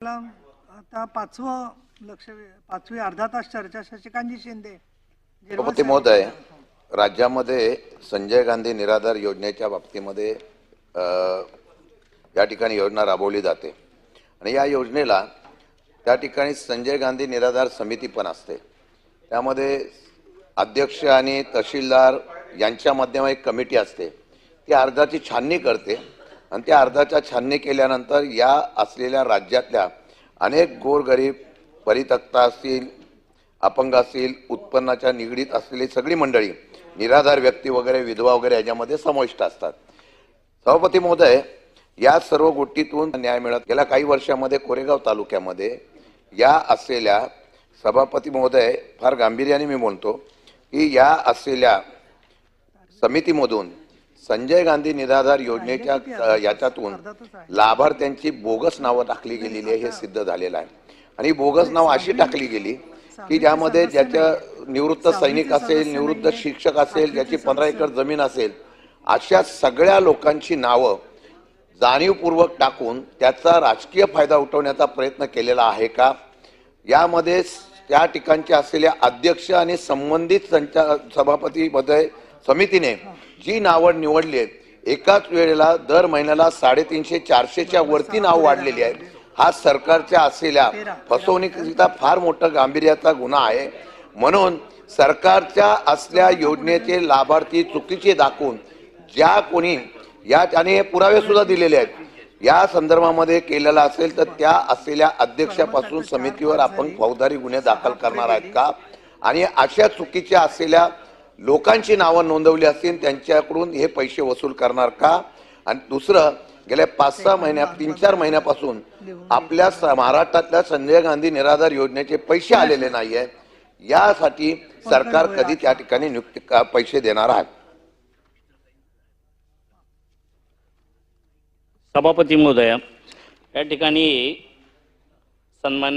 आता पाचवं लक्ष पाचवी अर्धा तास चर्चा शशिकांतजी शिंदे सभापती. महोदय राज्यामध्ये संजय गांधी निराधार योजनेच्या बाबतीमध्ये या ठिकाणी योजना राबवली जाते. आणि या योजनेला त्या ठिकाणी संजय गांधी निराधार समिती पण असते. त्यामध्ये अध्यक्ष आणि तहसीलदार यांच्या माध्यमात एक कमिटी असते. ती अर्जाची छाननी करते. आणि त्या अर्जाच्या छाननी केल्यानंतर या असलेल्या राज्यातल्या अनेक गोरगरीब परितक्ता असतील अपंग असतील उत्पन्नाच्या निगडीत असलेली सगळी मंडळी निराधार व्यक्ती वगैरे विधवा वगैरे याच्यामध्ये समाविष्ट असतात. सभापती महोदय या सर्व गोष्टीतून न्याय मिळत गेल्या काही वर्षामध्ये कोरेगाव तालुक्यामध्ये या असलेल्या सभापती महोदय फार गांभीर्याने मी म्हणतो की या असलेल्या समितीमधून संजय गांधी निराधार योजनेच्या याच्यातून लाभार्थ्यांची बोगस नावं टाकली गेलेली आहे हे सिद्ध झालेलं आहे. आणि बोगस नाव अशी टाकली गेली की ज्यामध्ये ज्याच्या निवृत्त सैनिक असेल निवृत्त शिक्षक असेल ज्याची पंधरा एकर जमीन असेल अशा सगळ्या लोकांची नावं जाणीवपूर्वक टाकून त्याचा राजकीय फायदा उठवण्याचा प्रयत्न केलेला आहे का? यामध्ये त्या ठिकाणचे असलेल्या अध्यक्ष आणि संबंधित संचा सभापती मध्ये समितीने जी नावं निवडली आहेत एकाच वेळेला दर महिन्याला साडेतीनशे चारशेच्या वरती नाव वाढलेली आहेत. हा सरकारच्या असलेल्या फसवणुकीचा फार मोठा गांभीर्याचा गुन्हा आहे. म्हणून सरकारच्या असल्या योजनेचे लाभार्थी चुकीचे दाखवून ज्या कोणी या त्याने हे पुरावे सुद्धा दिलेले आहेत. या संदर्भामध्ये केलेला असेल तर त्या असलेल्या अध्यक्षापासून समितीवर आपण फौजदारी गुन्हे दाखल करणार आहेत का? आणि अशा चुकीच्या असलेल्या लोकांची नावं नोंदवली असतील त्यांच्याकडून हे पैसे वसूल करणार का? आणि दुसरं गेल्या पाच सहा महिन्यात तीन चार महिन्यापासून आपल्या महाराष्ट्रातल्या संजय गांधी निराधार योजनेचे पैसे आलेले नाही आहेत यासाठी सरकार कधी त्या ठिकाणी नियुक्ती का- पैसे देणार आहे? सभापती महोदय या ठिकाणी सन्मान्य